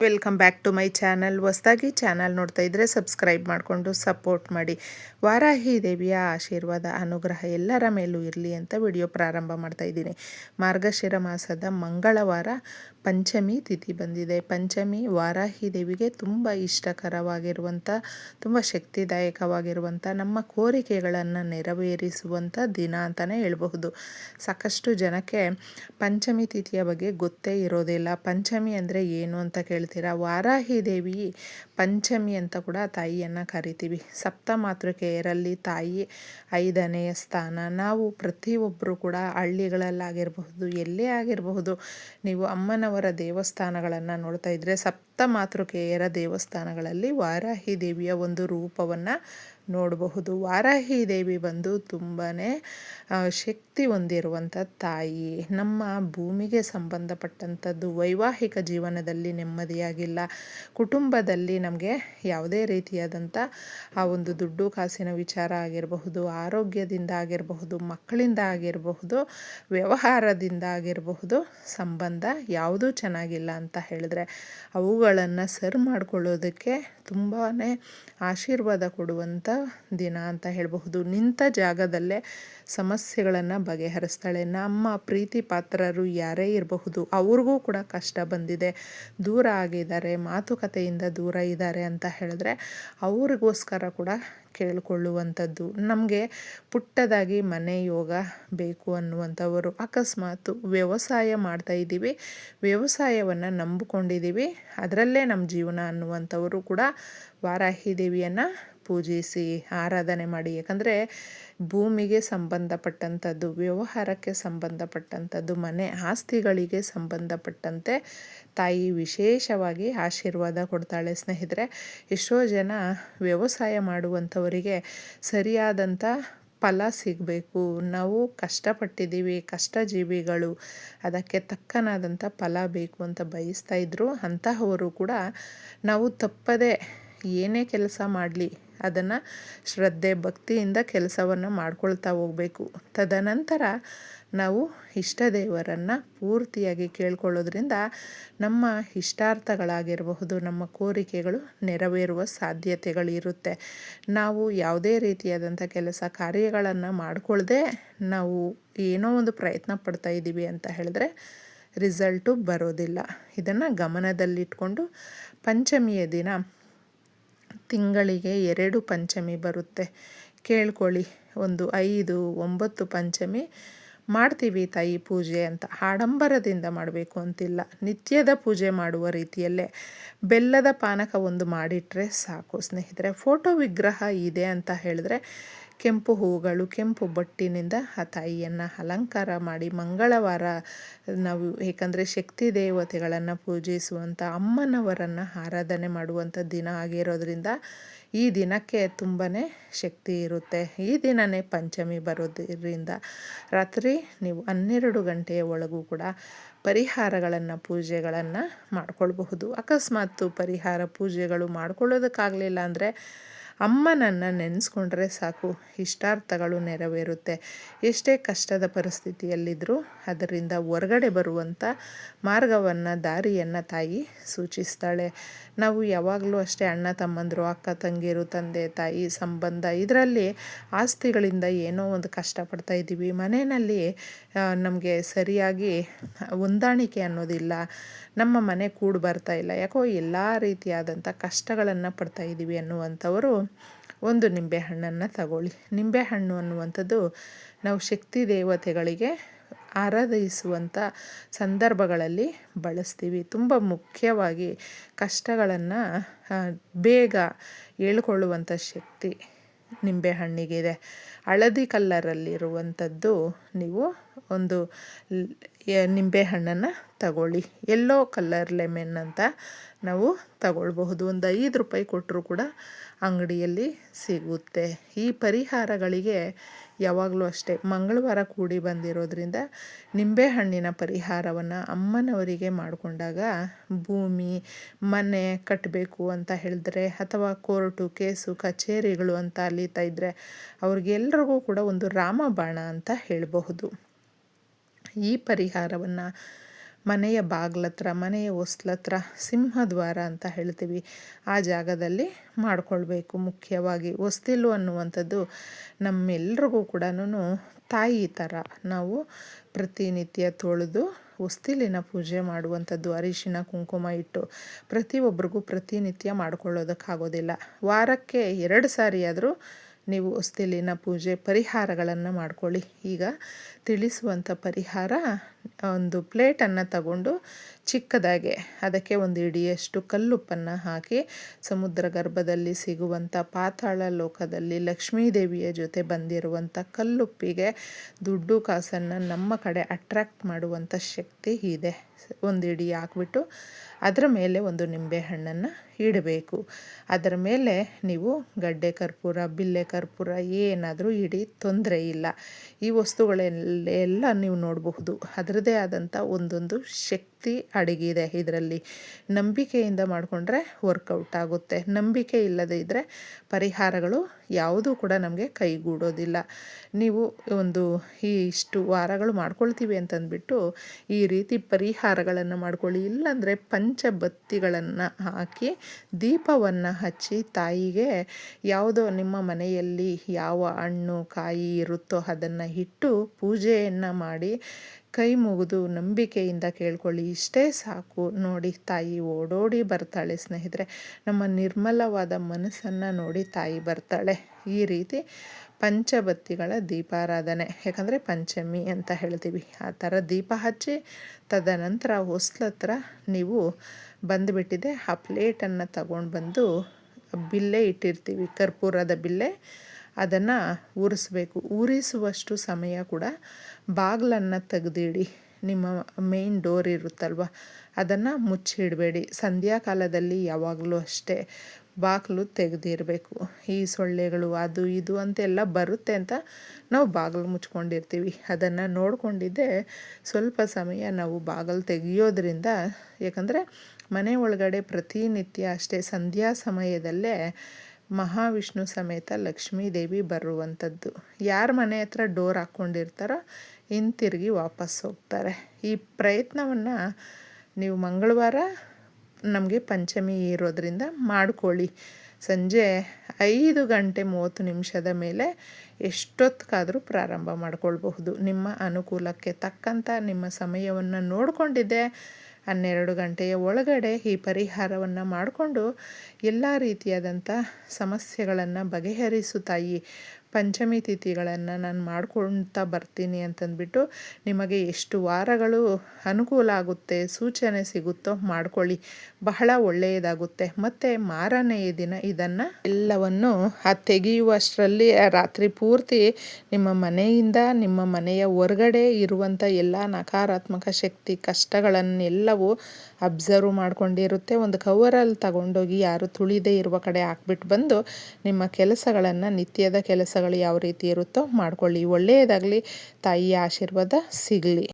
Welcome back to my channel ಹೊಸ್ದಾಗಿ channel ನೋಡ್ತಾ ಇದ್ದರೆ ಸಬ್ಸ್ಕ್ರೈಬ್ ಮಾಡಿಕೊಂಡು ಸಪೋರ್ಟ್ ಮಾಡಿ. ವಾರಾಹಿ ದೇವಿಯ ಆಶೀರ್ವಾದ, ಅನುಗ್ರಹ ಎಲ್ಲರ ಮೇಲೂ ಇರಲಿ ಅಂತ ವಿಡಿಯೋ ಪ್ರಾರಂಭ ಮಾಡ್ತಾ ಇದ್ದೀನಿ. ಮಾರ್ಗಶಿರ ಮಾಸದ ಮಂಗಳವಾರ ಪಂಚಮಿ ತಿಥಿ ಬಂದಿದೆ. ಪಂಚಮಿ ವಾರಾಹಿ ದೇವಿಗೆ ತುಂಬ ಇಷ್ಟಕರವಾಗಿರುವಂಥ ತುಂಬ ಶಕ್ತಿದಾಯಕವಾಗಿರುವಂಥ ನಮ್ಮ ಕೋರಿಕೆಗಳನ್ನು ನೆರವೇರಿಸುವಂಥ ದಿನ ಅಂತಲೇ ಹೇಳಬಹುದು. ಸಾಕಷ್ಟು ಜನಕ್ಕೆ ಪಂಚಮಿ ತಿಥಿಯ ಬಗ್ಗೆ ಗೊತ್ತೇ ಇರೋದಿಲ್ಲ. ಪಂಚಮಿ ಅಂದರೆ ಏನು ಅಂತ ಕೇಳ್ತೀರಾ ವಾರಾಹಿ ದೇವಿ ಪಂಚಮಿ ಅಂತ ಕೂಡ ತಾಯಿಯನ್ನು ಕರಿತೀವಿ. ಸಪ್ತ ಮಾತೃಕೆಯರಲ್ಲಿ ತಾಯಿ ಐದನೆಯ ಸ್ಥಾನ. ನಾವು ಪ್ರತಿಯೊಬ್ಬರು ಕೂಡ ಹಳ್ಳಿಗಳಲ್ಲಾಗಿರಬಹುದು, ಎಲ್ಲೇ ಆಗಿರಬಹುದು, ನೀವು ಅಮ್ಮನವರ ದೇವಸ್ಥಾನಗಳನ್ನು ನೋಡ್ತಾ ಇದ್ದರೆ ಸಪ್ತ ಮಾತೃಕೆಯರ ದೇವಸ್ಥಾನಗಳಲ್ಲಿ ವಾರಾಹಿ ದೇವಿಯ ಒಂದು ರೂಪವನ್ನು ನೋಡಬಹುದು. ವಾರಾಹಿ ದೇವಿ ಬಂದು ತುಂಬಾ ಶಕ್ತಿ ಹೊಂದಿರುವಂಥ ತಾಯಿ. ನಮ್ಮ ಭೂಮಿಗೆ ಸಂಬಂಧಪಟ್ಟಂಥದ್ದು ವೈವಾಹಿಕ ಜೀವನದಲ್ಲಿ ನೆಮ್ಮದಿಯಾಗಿಲ್ಲ. ಕುಟುಂಬದಲ್ಲಿ ನಮಗೆ ಯಾವುದೇ ರೀತಿಯಾದಂಥ, ಆ, ಒಂದು ದುಡ್ಡು ಕಾಸಿನ ವಿಚಾರ ಆಗಿರಬಹುದು, ಆರೋಗ್ಯದಿಂದ ಆಗಿರಬಹುದು, ಮಕ್ಕಳಿಂದ ಆಗಿರಬಹುದು, ವ್ಯವಹಾರದಿಂದ ಆಗಿರಬಹುದು, ಸಂಬಂಧ ಯಾವುದೂ ಚೆನ್ನಾಗಿಲ್ಲ ಅಂತ ಹೇಳಿದ್ರೆ, ಅವುಗಳನ್ನು ಸರಿ ಮಾಡಿಕೊಳ್ಳೋದಕ್ಕೆ ತುಂಬಾ ಆಶೀರ್ವಾದ ಕೊಡುವಂಥ ದಿನ ಅಂತ ಹೇಳಬಹುದು. ನಿಂತ ಜಾಗದಲ್ಲೇ ಸಮಸ್ಯೆಗಳನ್ನು ಬಗೆಹರಿಸ್ತಾಳೆ. ನಮ್ಮ ಪ್ರೀತಿ ಪಾತ್ರರು ಯಾರೇ ಇರಬಹುದು, ಅವ್ರಿಗೂ ಕೂಡ ಕಷ್ಟ ಬಂದಿದೆ. ದೂರ ಆಗಿದ್ದಾರೆ, ಮಾತುಕತೆಯಿಂದ ದೂರ ಇದ್ದಾರೆ ಅಂತ ಹೇಳಿದ್ರೆ ಅವ್ರಿಗೋಸ್ಕರ ಕೂಡ ಕೇಳಿಕೊಳ್ಳುವಂಥದ್ದು. ನಮಗೆ ಪುಟ್ಟದಾಗಿ ಮನೆ ಯೋಗ ಬೇಕು ಅನ್ನುವಂಥವರು. ಅಕಸ್ಮಾತ್ ವ್ಯವಸಾಯ ಮಾಡ್ತಾ ಇದ್ದೀವಿ, ವ್ಯವಸಾಯವನ್ನು ನಂಬಿಕೊಂಡಿದ್ದೀವಿ, ಅದರಲ್ಲೇ ನಮ್ಮ ಜೀವನ ಅನ್ನುವಂಥವರು ಕೂಡ ವಾರಾಹಿ ದೇವಿಯನ್ನು ಪೂಜಿಸಿ, ಆರಾಧನೆ ಮಾಡಿ. ಯಾಕಂದರೆ ಭೂಮಿಗೆ ಸಂಬಂಧಪಟ್ಟಂಥದ್ದು, ವ್ಯವಹಾರಕ್ಕೆ ಸಂಬಂಧಪಟ್ಟಂಥದ್ದು, ಮನೆ ಆಸ್ತಿಗಳಿಗೆ ಸಂಬಂಧಪಟ್ಟಂತೆ ತಾಯಿ ವಿಶೇಷವಾಗಿ ಆಶೀರ್ವಾದ ಕೊಡ್ತಾಳೆ. ಸ್ನೇಹಿತರೆ, ಎಷ್ಟೋ ಜನ ವ್ಯವಸಾಯ ಮಾಡುವಂಥವರಿಗೆ ಸರಿಯಾದಂಥ ಫಲ ಸಿಗಬೇಕು. ನಾವು ಕಷ್ಟಪಟ್ಟಿದ್ದೀವಿ ಕಷ್ಟ ಜೀವಿಗಳು ಅದಕ್ಕೆ ತಕ್ಕನಾದಂಥ ಫಲ ಬೇಕು ಅಂತ ಬಯಸ್ತಾ ಇದ್ದರು ಅಂತಹವರು ಕೂಡ ನಾವು ತಪ್ಪದೇ ಏನೇ ಕೆಲಸ ಮಾಡಲಿ, ಅದನ್ನು ಶ್ರದ್ಧೆ ಭಕ್ತಿಯಿಂದ ಕೆಲಸವನ್ನು ಮಾಡ್ಕೊಳ್ತಾ ಹೋಗಬೇಕು. ತದನಂತರ ನಾವು ಇಷ್ಟ ದೇವರನ್ನು ಪೂರ್ತಿಯಾಗಿ ಕೇಳ್ಕೊಳ್ಳೋದ್ರಿಂದ ನಮ್ಮ ಇಷ್ಟಾರ್ಥಗಳಾಗಿರಬಹುದು, ನಮ್ಮ ಕೋರಿಕೆಗಳು ನೆರವೇರುವ ಸಾಧ್ಯತೆಗಳಿರುತ್ತೆ. ನಾವು ಯಾವುದೇ ರೀತಿಯಾದಂಥ ಕೆಲಸ ಕಾರ್ಯಗಳನ್ನು ಮಾಡಿಕೊಳ್ಳದೆ ನಾವು ಏನೋ ಒಂದು ಪ್ರಯತ್ನ ಪಡ್ತಾ ಇದ್ದೀವಿ ಅಂತ ಹೇಳಿದ್ರೆ ರಿಸಲ್ಟು ಬರೋದಿಲ್ಲ. ಇದನ್ನು ಗಮನದಲ್ಲಿಟ್ಕೊಂಡು ಪಂಚಮಿಯ ದಿನ ತಿಂಗಳಿಗೆ ಎರಡು ಪಂಚಮಿ ಬರುತ್ತೆ. ಕೇಳ್ಕೊಳ್ಳಿ. ಒಂದು ಐದು, ಒಂಬತ್ತು ಪಂಚಮಿ. ಮಾಡ್ತೀವಿ ತಾಯಿ ಪೂಜೆ ಅಂತ. ಆಡಂಬರದಿಂದ ಮಾಡಬೇಕು ಅಂತಿಲ್ಲ. ನಿತ್ಯದ ಪೂಜೆ ಮಾಡುವ ರೀತಿಯಲ್ಲೇ ಬೆಲ್ಲದ ಪಾನಕ ಒಂದು ಮಾಡಿಟ್ರೆ ಸಾಕು ಸ್ನೇಹಿತರೆ. ಫೋಟೋ ವಿಗ್ರಹ ಇದೆ ಅಂತ ಹೇಳಿದ್ರೆ ಕೆಂಪು ಹೂಗಳು, ಕೆಂಪು ಬಟ್ಟಿನಿಂದ ಆ ತಾಯಿಯನ್ನು ಅಲಂಕಾರ ಮಾಡಿ ಮಂಗಳವಾರ ನಾವು ಏಕೆಂದರೆ ಶಕ್ತಿ ದೇವತೆಗಳನ್ನು ಪೂಜಿಸುವಂಥ ಅಮ್ಮನವರನ್ನು ಆರಾಧನೆ ಮಾಡುವಂಥ ದಿನ ಆಗಿರೋದ್ರಿಂದ ಈ ದಿನಕ್ಕೆ ತುಂಬಾ ಶಕ್ತಿ ಇರುತ್ತೆ. ಈ ದಿನವೇ ಪಂಚಮಿ ಬರೋದ್ರಿಂದ ರಾತ್ರಿ ನೀವು ಹನ್ನೆರಡು ಗಂಟೆಯ ಒಳಗೂ ಕೂಡ ಪರಿಹಾರಗಳನ್ನು, ಪೂಜೆಗಳನ್ನು ಮಾಡ್ಕೊಳ್ಬಹುದು. ಅಕಸ್ಮಾತ್ ಪರಿಹಾರ, ಪೂಜೆಗಳು ಮಾಡ್ಕೊಳ್ಳೋದಕ್ಕಾಗಲಿಲ್ಲ ಅಂದರೆ ಅಮ್ಮನನ್ನು ನೆನೆಸ್ಕೊಂಡ್ರೆ ಸಾಕು. ಇಷ್ಟಾರ್ಥಗಳು ನೆರವೇರುತ್ತೆ. ಎಷ್ಟೇ ಕಷ್ಟದ ಪರಿಸ್ಥಿತಿಯಲ್ಲಿದ್ದರೂ ಅದರಿಂದ ಹೊರಗಡೆ ಬರುವಂಥ ಮಾರ್ಗವನ್ನು, ದಾರಿಯನ್ನು ತಾಯಿ ಸೂಚಿಸ್ತಾಳೆ. ನಾವು ಯಾವಾಗಲೂ ಅಷ್ಟೇ ಅಣ್ಣ, ತಮ್ಮಂದರು, ಅಕ್ಕ, ತಂಗಿರು, ತಂದೆ, ತಾಯಿ, ಸಂಬಂಧ ಇದರಲ್ಲಿ ಆಸ್ತಿಗಳಿಂದ ಏನೋ ಒಂದು ಕಷ್ಟಪಡ್ತಾ ಇದ್ದೀವಿ. ಮನೆಯಲ್ಲಿ ನಮಗೆ ಸರಿಯಾಗಿ ಹೊಂದಾಣಿಕೆ ಅನ್ನೋದಿಲ್ಲ. ನಮ್ಮ ಮನೆ ಕೂಡು ಬರ್ತಾ ಇಲ್ಲ. ಯಾಕೋ ಎಲ್ಲ ರೀತಿಯಾದಂಥ ಕಷ್ಟಗಳನ್ನು ಪಡ್ತಾ ಇದ್ದೀವಿ ಅನ್ನುವಂಥವರು ಒಂದು ನಿಂಬೆಹಣ್ಣನ್ನು ತಗೊಳ್ಳಿ. ನಿಂಬೆಹಣ್ಣು ಅನ್ನುವಂಥದ್ದು ನಾವು ಶಕ್ತಿ ದೇವತೆಗಳಿಗೆ ಆರಾಧಿಸುವಂಥ ಸಂದರ್ಭಗಳಲ್ಲಿ ಬಳಸ್ತೀವಿ. ತುಂಬ ಮುಖ್ಯವಾಗಿ ಕಷ್ಟಗಳನ್ನು ಬೇಗ ಹೇಳ್ಕೊಳ್ಳುವಂಥ ಶಕ್ತಿ ನಿಂಬೆಹಣ್ಣಿಗಿದೆ. ಹಳದಿ ಕಲ್ಲರಲ್ಲಿರುವಂಥದ್ದು ನೀವು ಒಂದು ನಿಂಬೆಹಣ್ಣನ್ನು ತಗೊಳ್ಳಿ. ಎಲ್ಲೋ ಕಲ್ಲರ್ ಲೆಮೆನ್ ಅಂತ ನಾವು ತಗೊಳ್ಬಹುದು. ಒಂದು ಐದು ರೂಪಾಯಿ ಕೊಟ್ಟರು ಕೂಡ ಅಂಗಡಿಯಲ್ಲಿ ಸಿಗುತ್ತೆ. ಈ ಪರಿಹಾರಗಳಿಗೆ ಯಾವಾಗಲೂ ಅಷ್ಟೇ ಮಂಗಳವಾರ ಕೂಡಿ ಬಂದಿರೋದ್ರಿಂದ ನಿಂಬೆಹಣ್ಣಿನ ಪರಿಹಾರವನ್ನು ಅಮ್ಮನವರಿಗೆ ಮಾಡಿಕೊಂಡಾಗ ಭೂಮಿ, ಮನೆ ಕಟ್ಟಬೇಕು ಅಂತ ಹೇಳಿದ್ರೆ ಅಥವಾ ಕೋರ್ಟು, ಕೇಸು, ಕಚೇರಿಗಳು ಅಂತ ಅಲೀತಾ ಇದ್ದರೆ ಅವ್ರಿಗೆಲ್ರಿಗೂ ಕೂಡ ಒಂದು ರಾಮಬಾಣ ಅಂತ ಹೇಳಬಹುದು. ಈ ಪರಿಹಾರವನ್ನು ಮನೆಯ ಬಾಗ್ಲತ್ರ, ಮನೆಯ ಹೊಸ್ಲತ್ರ, ಸಿಂಹದ್ವಾರ ಅಂತ ಹೇಳ್ತೀವಿ. ಆ ಜಾಗದಲ್ಲಿ ಮಾಡಿಕೊಳ್ಬೇಕು ಮುಖ್ಯವಾಗಿ. ಹೊಸ್ತಿಲು ಅನ್ನುವಂಥದ್ದು ನಮ್ಮೆಲ್ರಿಗೂ ಕೂಡ ತಾಯಿ ಥರ ನಾವು ಪ್ರತಿನಿತ್ಯ ತೊಳೆದು ಹೊಸ್ತಿಲಿನ ಪೂಜೆ ಮಾಡುವಂಥದ್ದು, ಅರಿಶಿನ, ಕುಂಕುಮ ಇಟ್ಟು ಪ್ರತಿಯೊಬ್ಬರಿಗೂ ಪ್ರತಿನಿತ್ಯ ಮಾಡ್ಕೊಳ್ಳೋದಕ್ಕಾಗೋದಿಲ್ಲ. ವಾರಕ್ಕೆ ಎರಡು ಸಾರಿ ಆದರೂ ನೀವು ಹೊಸ್ತಿಲಿನ ಪೂಜೆ ಪರಿಹಾರಗಳನ್ನು ಮಾಡ್ಕೊಳ್ಳಿ. ಈಗ ತಿಳಿಸುವಂಥ ಪರಿಹಾರ ಒಂದು ಪ್ಲೇಟನ್ನು ತಗೊಂಡು ಚಿಕ್ಕದಾಗೆ ಅದಕ್ಕೆ ಒಂದು ಇಡಿಯಷ್ಟು ಕಲ್ಲುಪ್ಪನ್ನು ಹಾಕಿ ಸಮುದ್ರ ಗರ್ಭದಲ್ಲಿ ಸಿಗುವಂಥ ಪಾತಾಳ ಲೋಕದಲ್ಲಿ ಲಕ್ಷ್ಮೀದೇವಿಯ ಜೊತೆ ಬಂದಿರುವಂಥ ಕಲ್ಲುಪ್ಪಿಗೆ ದುಡ್ಡು ಕಾಸನ್ನು ನಮ್ಮ ಕಡೆ ಅಟ್ರ್ಯಾಕ್ಟ್ ಮಾಡುವಂಥ ಶಕ್ತಿ ಇದೆ. ಒಂದು ಇಡಿ ಹಾಕ್ಬಿಟ್ಟು ಅದರ ಮೇಲೆ ಒಂದು ನಿಂಬೆಹಣ್ಣನ್ನು ಇಡಬೇಕು. ಅದರ ಮೇಲೆ ನೀವು ಗಡ್ಡೆ ಕರ್ಪೂರ, ಬಿಲ್ಲೆ ಕರ್ಪೂರ ಏನಾದರೂ ಇಡಿ, ತೊಂದರೆ ಇಲ್ಲ. ಈ ವಸ್ತುಗಳೆಲ್ಲ ನೀವು ನೋಡಬಹುದು. ಅದರದ್ದೇ ಆದಂಥ ಒಂದೊಂದು ಶಕ್ತಿ. ಅಡಗಿದೆ ಇದರಲ್ಲಿ. ನಂಬಿಕೆಯಿಂದ ಮಾಡಿಕೊಂಡ್ರೆ ವರ್ಕೌಟ್ ಆಗುತ್ತೆ. ನಂಬಿಕೆ ಇಲ್ಲದೇ ಇದ್ದರೆ ಪರಿಹಾರಗಳು ಯಾವುದೂ ಕೂಡ ನಮಗೆ ಕೈಗೂಡೋದಿಲ್ಲ. ನೀವು ಒಂದು ಈ ಇಷ್ಟು ವಾರಗಳು ಮಾಡ್ಕೊಳ್ತೀವಿ ಅಂತಂದ್ಬಿಟ್ಟು ಈ ರೀತಿ ಪರಿಹಾರಗಳನ್ನು ಮಾಡ್ಕೊಳ್ಳಿ. ಇಲ್ಲಾಂದರೆ ಪಂಚಬತ್ತಿಗಳನ್ನು ಹಾಕಿ ದೀಪವನ್ನು ಹಚ್ಚಿ ತಾಯಿಗೆ ಯಾವುದೋ ನಿಮ್ಮ ಮನೆಯಲ್ಲಿ ಯಾವ ಹಣ್ಣು, ಕಾಯಿ ಇರುತ್ತೋ ಅದನ್ನು ಇಟ್ಟು ಪೂಜೆಯನ್ನು ಮಾಡಿ ಕೈ ಮುಗಿದು ನಂಬಿಕೆಯಿಂದ ಕೇಳ್ಕೊಳ್ಳಿ. ಇಷ್ಟೇ ಸಾಕು. ನೋಡಿ, ತಾಯಿ ಓಡೋಡಿ ಬರ್ತಾಳೆ ಸ್ನೇಹಿತರೆ. ನಮ್ಮ ನಿರ್ಮಲವಾದ ಮನಸ್ಸನ್ನು ನೋಡಿ ತಾಯಿ ಬರ್ತಾಳೆ. ಈ ರೀತಿ ಪಂಚಬತ್ತಿಗಳ ದೀಪಾರಾಧನೆ. ಯಾಕಂದರೆ ಪಂಚಮಿ ಅಂತ ಹೇಳ್ತೀವಿ. ಆ ಥರ ದೀಪ ಹಚ್ಚಿ ತದನಂತರ ಹೊಸ್ಲತ್ರ ನೀವು ಬಂದುಬಿಟ್ಟಿದೆ. ಆ ಪ್ಲೇಟನ್ನು ತಗೊಂಡು ಬಂದು ಬಿಲ್ಲೆ ಇಟ್ಟಿರ್ತೀವಿ. ಕರ್ಪೂರದ ಬಿಲ್ಲೆ. ಅದನ್ನು ಉರಿಸ್ಬೇಕು ಉರಿಸುವಷ್ಟು ಸಮಯ ಕೂಡ ಬಾಗಿಲನ್ನು ತೆಗೆದಿಡಿ. ನಿಮ್ಮ ಮೇನ್ ಡೋರ್ ಇರುತ್ತಲ್ವ? ಅದನ್ನು ಮುಚ್ಚಿಡಬೇಡಿ. ಸಂಧ್ಯಾಕಾಲದಲ್ಲಿ ಯಾವಾಗಲೂ ಅಷ್ಟೇ ಬಾಗಿಲು ತೆಗೆದಿರಬೇಕು. ಈ ಸೊಳ್ಳೆಗಳು, ಅದು ಇದು ಅಂತೆಲ್ಲ ಬರುತ್ತೆ ಅಂತ ನಾವು ಬಾಗಿಲು ಮುಚ್ಕೊಂಡಿರ್ತೀವಿ. ಅದನ್ನು ನೋಡಿಕೊಂಡಿದ್ದೆ ಸ್ವಲ್ಪ ಸಮಯ ನಾವು ಬಾಗಿಲು ತೆಗೆಯೋದ್ರಿಂದ, ಯಾಕಂದರೆ ಮನೆ ಒಳಗಡೆ ಪ್ರತಿನಿತ್ಯ ಅಷ್ಟೇ ಸಂಧ್ಯಾ ಸಮಯದಲ್ಲೇ ಮಹಾವಿಷ್ಣು ಸಮೇತ ಲಕ್ಷ್ಮೀ ದೇವಿ ಬರುವಂಥದ್ದು ಯಾರ ಮನೆ ಹತ್ರ ಡೋರ್ ಹಾಕ್ಕೊಂಡಿರ್ತಾರೋ ಹಿಂತಿರುಗಿ ವಾಪಸ್ ಹೋಗ್ತಾರೆ. ಈ ಪ್ರಯತ್ನವನ್ನು ನೀವು ಮಂಗಳವಾರ ನಮಗೆ ಪಂಚಮಿ ಇರೋದರಿಂದ ಮಾಡ್ಕೊಳ್ಳಿ. ಸಂಜೆ ಐದು ಗಂಟೆ ಮೂವತ್ತು ನಿಮಿಷದ ಮೇಲೆ ಎಷ್ಟೊತ್ತಿಗಾದರೂ ಪ್ರಾರಂಭ ಮಾಡಿಕೊಳ್ಬಹುದು. ನಿಮ್ಮ ಅನುಕೂಲಕ್ಕೆ ತಕ್ಕಂಥ ನಿಮ್ಮ ಸಮಯವನ್ನು ನೋಡಿಕೊಂಡಿದ್ದೆ. ಹನ್ನೆರಡು ಗಂಟೆಯ ಒಳಗಡೆ ಈ ಪರಿಹಾರವನ್ನು ಮಾಡಿಕೊಂಡು ಎಲ್ಲ ರೀತಿಯಾದಂಥ ಸಮಸ್ಯೆಗಳನ್ನು ಬಗೆಹರಿಸು ತಾಯಿ. ಪಂಚಮಿ ತಿಥಿಗಳನ್ನು ನಾನು ಮಾಡ್ಕೊಳ್ತಾ ಬರ್ತೀನಿ ಅಂತಂದ್ಬಿಟ್ಟು ನಿಮಗೆ ಎಷ್ಟು ವಾರಗಳು ಅನುಕೂಲ ಆಗುತ್ತೆ, ಸೂಚನೆ ಸಿಗುತ್ತೋ ಮಾಡ್ಕೊಳ್ಳಿ. ಬಹಳ ಒಳ್ಳೆಯದಾಗುತ್ತೆ. ಮತ್ತು ಮಾರನೆಯ ದಿನ ಇದನ್ನು ಎಲ್ಲವನ್ನು ಆ ತೆಗೆಯುವಷ್ಟರಲ್ಲಿ ರಾತ್ರಿ ಪೂರ್ತಿ ನಿಮ್ಮ ಮನೆಯಿಂದ ನಿಮ್ಮ ಮನೆಯ ಹೊರಗಡೆ ಇರುವಂಥ ಎಲ್ಲ ನಕಾರಾತ್ಮಕ ಶಕ್ತಿ ಕಷ್ಟಗಳನ್ನೆಲ್ಲವೂ ಅಬ್ಸರ್ವ್ ಮಾಡ್ಕೊಂಡಿರುತ್ತೆ. ಒಂದು ಕವರಲ್ಲಿ ತಗೊಂಡೋಗಿ ಯಾರು ತುಳಿದೇ ಇರುವ ಕಡೆ ಹಾಕ್ಬಿಟ್ಟು ಬಂದು ನಿಮ್ಮ ಕೆಲಸಗಳನ್ನು ನಿತ್ಯದ ಕೆಲಸಗಳು ಯಾವ ರೀತಿ ಇರುತ್ತೋ ಮಾಡ್ಕೊಳ್ಳಿ. ಒಳ್ಳೆಯದಾಗಲಿ ತಾಯಿಯ ಆಶೀರ್ವಾದ ಸಿಗಲಿ.